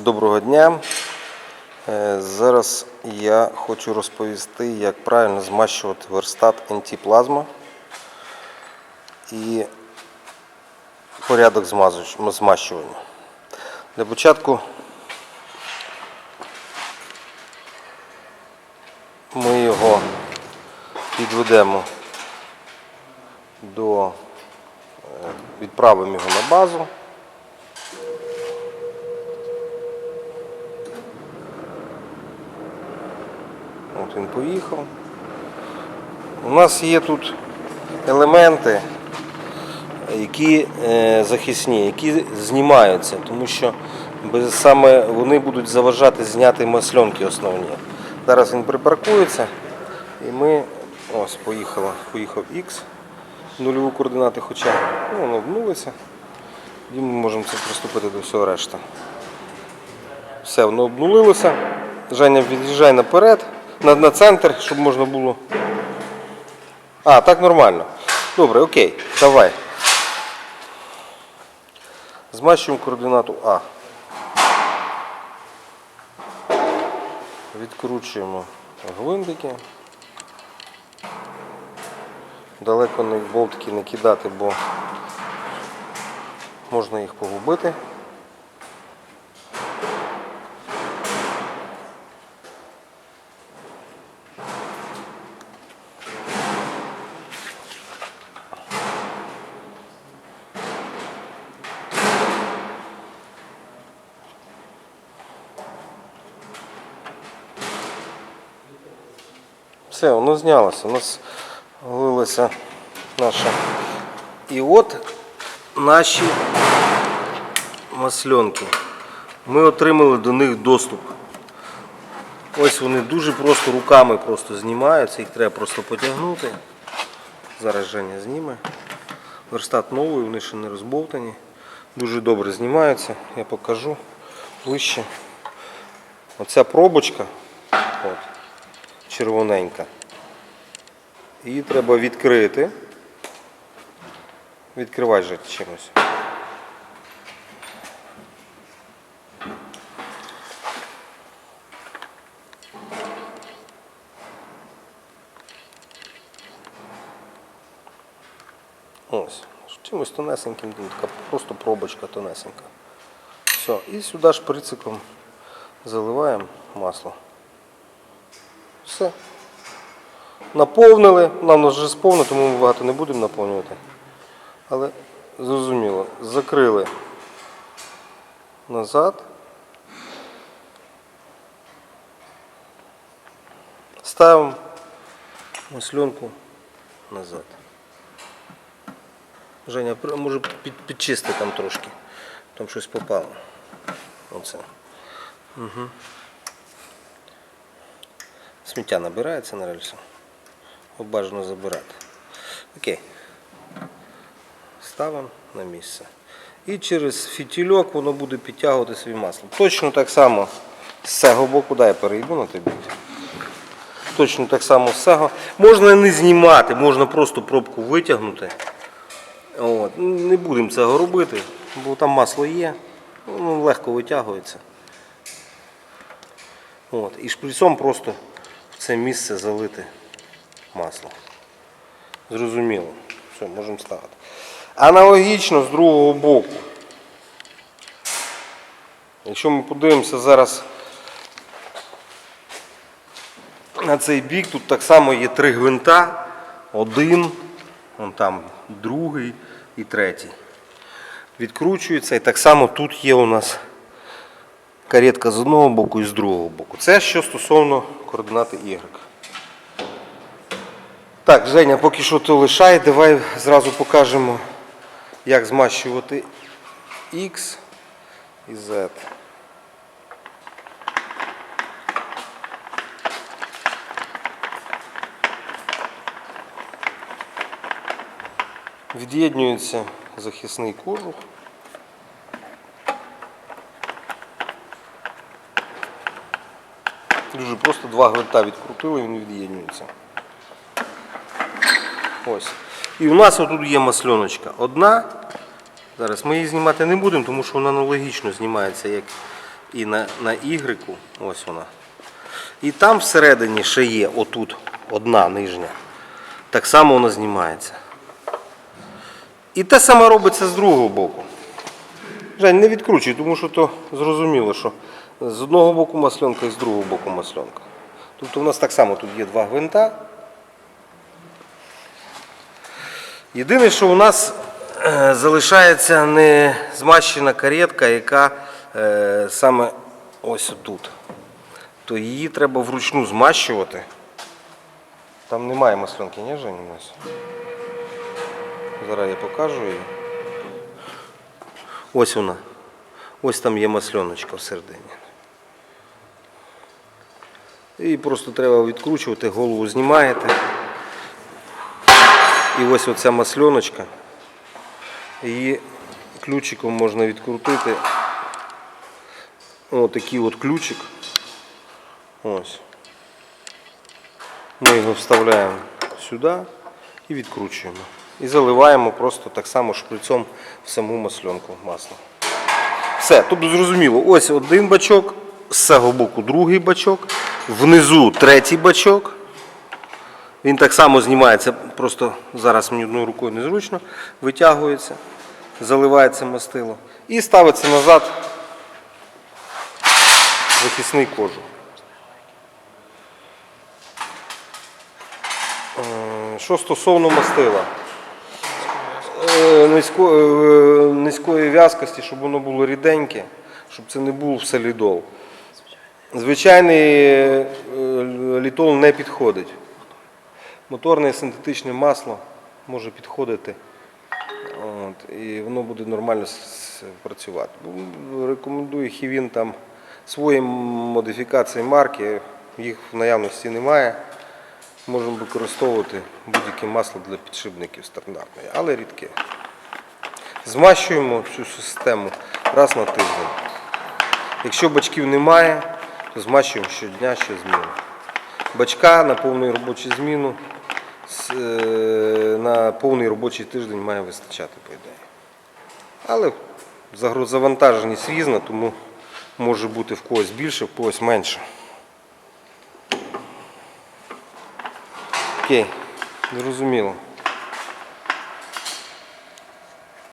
Доброго дня. Е, Зараз я хочу розповісти, як правильно змащувати верстат антиплазма і порядок змащування. Для початку ми його підведемо до е, відправимо його на базу. От він поїхав. У нас є тут елементи, які е, захисні, які знімаються, тому що саме вони будуть заважати зняти масльонки основні. Зараз він припаркується і ми ось поїхало, поїхав X, нульову координати, хоча ну, воно обнулося. І ми можемо це приступити до всього решта. Все, воно обнулилося. Женя від'їжджай наперед, на, на центр, щоб можна було. А, так нормально. Добре, окей, давай. Змащуємо координату А. Відкручуємо гвинтики. Далеко не болтики не кидати, бо можна їх погубити. Все, воно знялося. У нас глилася наша. І от наші масленки. Ми отримали до них доступ. Ось вони дуже просто руками просто знімаються, їх треба просто потягнути. Зараз Женя зніме. Верстат новий, вони ще не розбовтані. Дуже добре знімаються. Я покажу ближче. Оця пробочка. От червоненька. Її треба відкрити. Відкривай же чимось. Ось. Чимось тонесеньким, така просто пробочка тонесенька. Все. І сюди шприциком заливаємо масло. Все. Наповнили, нам вже сповнено, тому ми багато не будемо наповнювати. Але зрозуміло, закрили назад. Ставимо масленку назад. Женя, може під, підчисти там трошки. Там щось попало. Оце. Сміття набирається на рельсу. Бажано забирати. Окей. Ставимо на місце. І через фітільок воно буде підтягувати свій масло. Точно так само з цього боку, дай я перейду на тобі. Точно так само з цього. Можна не знімати, можна просто пробку витягнути. От. Не будемо цього робити, бо там масло є, воно легко витягується. От. І шприцом просто це місце залити масло. Зрозуміло. Все, можемо ставити. Аналогічно з другого боку. Якщо ми подивимося зараз на цей бік, тут так само є три гвинта. Один, вон там другий і третій. Відкручується і так само тут є у нас каретка з одного боку і з другого боку. Це що стосовно координати Y. Так, Женя, поки що то лишай, давай зразу покажемо, як змащувати X і Z. Від'єднюється захисний кожух. Дуже просто два гвинта відкрутили, він від'єднюється. Ось. І у нас отут є масльоночка. Одна. Зараз ми її знімати не будемо, тому що вона аналогічно знімається, як і на, на Y, ось вона. І там всередині ще є отут одна нижня. Так само вона знімається. І те саме робиться з другого боку. Жень, не відкручуй, тому що то зрозуміло, що з одного боку масленка і з другого боку масленка. Тобто у нас так само тут є два гвинта. Єдине, що у нас е, залишається не змащена каретка, яка е, саме ось тут. То її треба вручну змащувати. Там немає масленки, ні, Жень? Зараз я покажу її. Ось вона. Ось там є масленочка всередині. І просто треба відкручувати, голову знімаєте. І ось оця масленочка. Її ключиком можна відкрутити. Ось такий от ключик. Ось. Ми його вставляємо сюди і відкручуємо. І заливаємо просто так само шприцом в саму масленку масла. Все, тобто зрозуміло, ось один бачок, з цього боку другий бачок, внизу третій бачок. Він так само знімається, просто зараз мені одною рукою незручно, витягується, заливається мастило і ставиться назад захисний кожух. Е, Що стосовно мастила. Е, е, низької в'язкості, щоб воно було ріденьке, щоб це не був солідол. Звичайний е, літол не підходить. Моторне синтетичне масло може підходити. От, і воно буде нормально працювати. Рекомендую хівін там свої модифікації марки, їх в наявності немає. Можемо використовувати будь-яке масло для підшипників стандартне, але рідке. Змащуємо всю систему раз на тиждень. Якщо бачків немає, змащуємо щодня, щозміну. Бачка на повну робочу зміну е, на повний робочий тиждень має вистачати, по ідеї. Але загрузавантаженість різна, тому може бути в когось більше, в когось менше. Окей, зрозуміло.